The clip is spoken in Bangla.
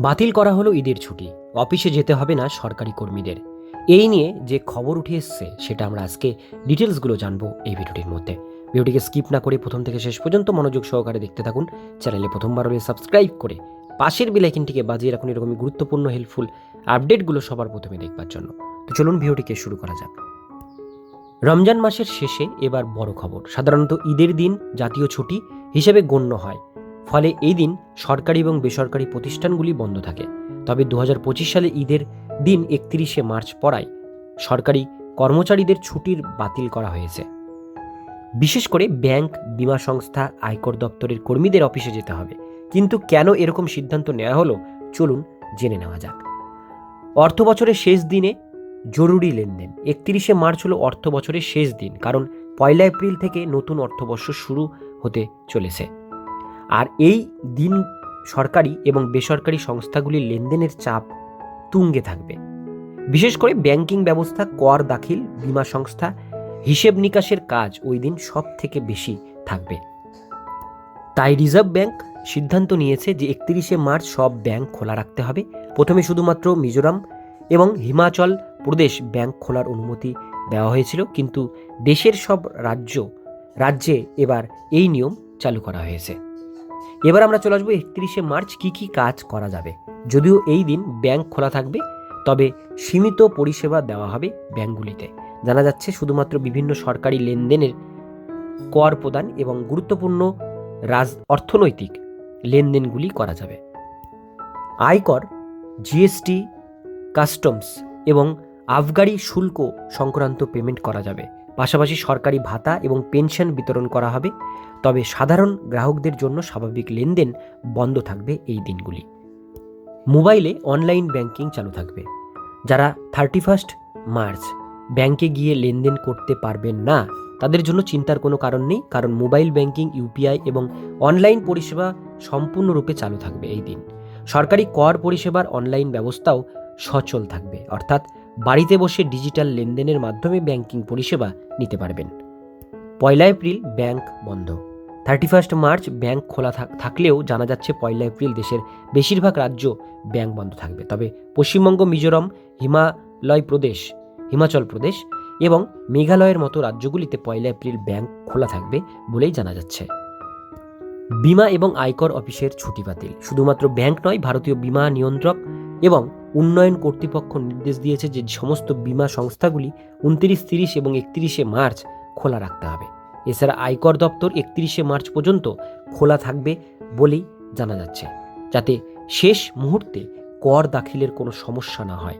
বাতিল করা হলো ঈদের ছুটি। অফিসে যেতে হবে না সরকারি কর্মীদের। এই নিয়ে যে খবর উঠে এসছে, সেটা আমরা আজকে ডিটেলসগুলো জানব এই ভিডিওটির মধ্যে। ভিডিওটিকে স্কিপ না করে প্রথম থেকে শেষ পর্যন্ত মনোযোগ সহকারে দেখতে থাকুন। চ্যানেলে প্রথমবার হলে সাবস্ক্রাইব করে পাশের বেলাইকিনটিকে বাজিয়ে রাখুন এরকমই গুরুত্বপূর্ণ হেল্পফুল আপডেটগুলো সবার প্রথমে দেখবার জন্য। তো চলুন ভিডিওটিকে শুরু করা যাক। রমজান মাসের শেষে এবার বড় খবর। সাধারণত ঈদের দিন জাতীয় ছুটি হিসেবে গণ্য হয়। ফলে এই দিন সরকারি এবং বেসরকারি প্রতিষ্ঠানগুলি বন্ধ থাকে। তবে দু হাজার পঁচিশ সালে ঈদের দিন একত্রিশে মার্চ পড়ায় সরকারি কর্মচারীদের ছুটির বাতিল করা হয়েছে। বিশেষ করে ব্যাংক, বিমা সংস্থা, আয়কর দপ্তরের কর্মীদের অফিসে যেতে হবে। কিন্তু কেন এরকম সিদ্ধান্ত নেওয়া হলো, চলুন জেনে নেওয়া যাক। অর্থ বছরের শেষ দিনে জরুরি লেনদেন। একত্রিশে মার্চ হলো অর্থ বছরের শেষ দিন, কারণ পয়লা এপ্রিল থেকে নতুন অর্থবর্ষ শুরু হতে চলেছে। আর এই দিন সরকারি এবং বেসরকারি সংস্থাগুলির লেনদেনের চাপ তুঙ্গে থাকবে। বিশেষ করে ব্যাংকিং ব্যবস্থা, কর দাখিল, বিমা সংস্থা, হিসেব নিকাশের কাজ ওই দিন সব থেকে বেশি থাকবে। তাই রিজার্ভ ব্যাংক সিদ্ধান্ত নিয়েছে যে একত্রিশে মার্চ সব ব্যাংক খোলা রাখতে হবে। প্রথমে শুধুমাত্র মিজোরাম এবং হিমাচল প্রদেশ ব্যাংক খোলার অনুমতি দেওয়া হয়েছিল, কিন্তু দেশের সব রাজ্য, রাজ্যে এবার এই নিয়ম চালু করা হয়েছে। এবার আমরা চলে আসব একত্রিশে মার্চ কি কি কাজ করা যাবে। যদিও এই দিন ব্যাংক খোলা থাকবে, তবে সীমিত পরিষেবা দেওয়া হবে ব্যাংকগুলিতে। জানা যাচ্ছে শুধুমাত্র বিভিন্ন সরকারি লেনদেনের কর প্রদান এবং গুরুত্বপূর্ণ রাজ, অর্থনৈতিক লেনদেনগুলি করা যাবে। আয়কর, জিএসটি, কাস্টমস এবং আবগারি শুল্ক সংক্রান্ত পেমেন্ট করা যাবে। পাশাপাশি সরকারি ভাতা এবং পেনশন বিতরণ করা হবে। তবে সাধারণ গ্রাহকদের জন্য স্বাভাবিক লেনদেন বন্ধ থাকবে এই দিনগুলি। মোবাইলে অনলাইন ব্যাংকিং চালু থাকবে। যারা থার্টি ফার্স্ট মার্চ ব্যাংকে গিয়ে লেনদেন করতে পারবেন না, তাদের জন্য চিন্তার কোনো কারণ নেই, কারণ মোবাইল ব্যাংকিং ইউপিআই এবং অনলাইন পরিষেবা সম্পূর্ণরূপে চালু থাকবে এই দিন। সরকারি কর পরিষেবার অনলাইন ব্যবস্থাও সচল থাকবে, অর্থাৎ বাড়িতে বসে ডিজিটাল লেনদেনের মাধ্যমে ব্যাংকিং পরিষেবা নিতে পারবেন। পয়লা এপ্রিল ব্যাংক বন্ধ। থার্টি ফার্স্ট মার্চ ব্যাংক খোলা থাক- থাকলেও জানা যাচ্ছে পয়লা এপ্রিল দেশের বেশিরভাগ রাজ্য ব্যাংক বন্ধ থাকবে। তবে পশ্চিমবঙ্গ, মিজোরাম, হিমালয় প্রদেশ, হিমাচল প্রদেশ এবং মেঘালয়ের মতো রাজ্যগুলিতে পয়লা এপ্রিল ব্যাংক খোলা থাকবে বলেই জানা যাচ্ছে। বিমা এবং আয়কর অফিসের ছুটি বাতিল। শুধুমাত্র ব্যাংক নয়, ভারতীয় বিমা নিয়ন্ত্রক এবং উন্নয়ন কর্তৃপক্ষ নির্দেশ দিয়েছে যে সমস্ত বিমা সংস্থাগুলি উনত্রিশ, তিরিশ এবং একত্রিশে মার্চ খোলা রাখতে হবে। এছাড়া আয়কর দপ্তর একত্রিশে মার্চ পর্যন্ত খোলা থাকবে বলেই জানা যাচ্ছে, যাতে শেষ মুহূর্তে কর দাখিলের কোনো সমস্যা না হয়।